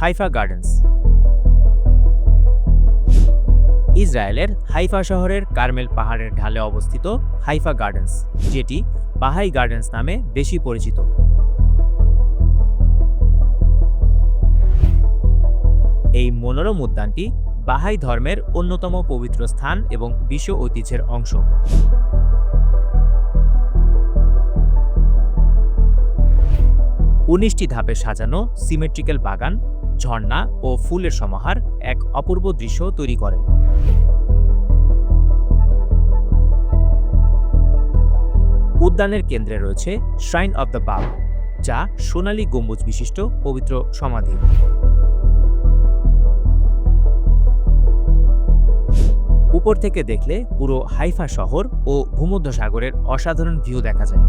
Haifa Gardens. ইসরায়েলের Haifa শহরের Carmel পাহাড়ের ঢালে অবস্থিত হাইফা গার্ডেন্স, যেটি বাহাই গার্ডেন্স নামে বেশি পরিচিত। এই মনোরম উদ্যানটি বাহাই ধর্মের অন্যতম পবিত্র স্থান এবং বিশ্ব ঐতিহ্যের অংশ। উনিশটি ধাপে সাজানো সিমেট্রিক্যাল বাগান, ঝর্ণা ও ফুলের সমাহার এক অপূর্ব দৃশ্য তৈরি করে। উদ্যানের কেন্দ্রে রয়েছে শ্রাইন অব দ্য বাব যা সোনালী গম্বুজ বিশিষ্ট পবিত্র সমাধি। উপর থেকে দেখলে পুরো হাইফা শহর ও ভূমধ্যসাগরের অসাধারণ ভিউ দেখা যায়।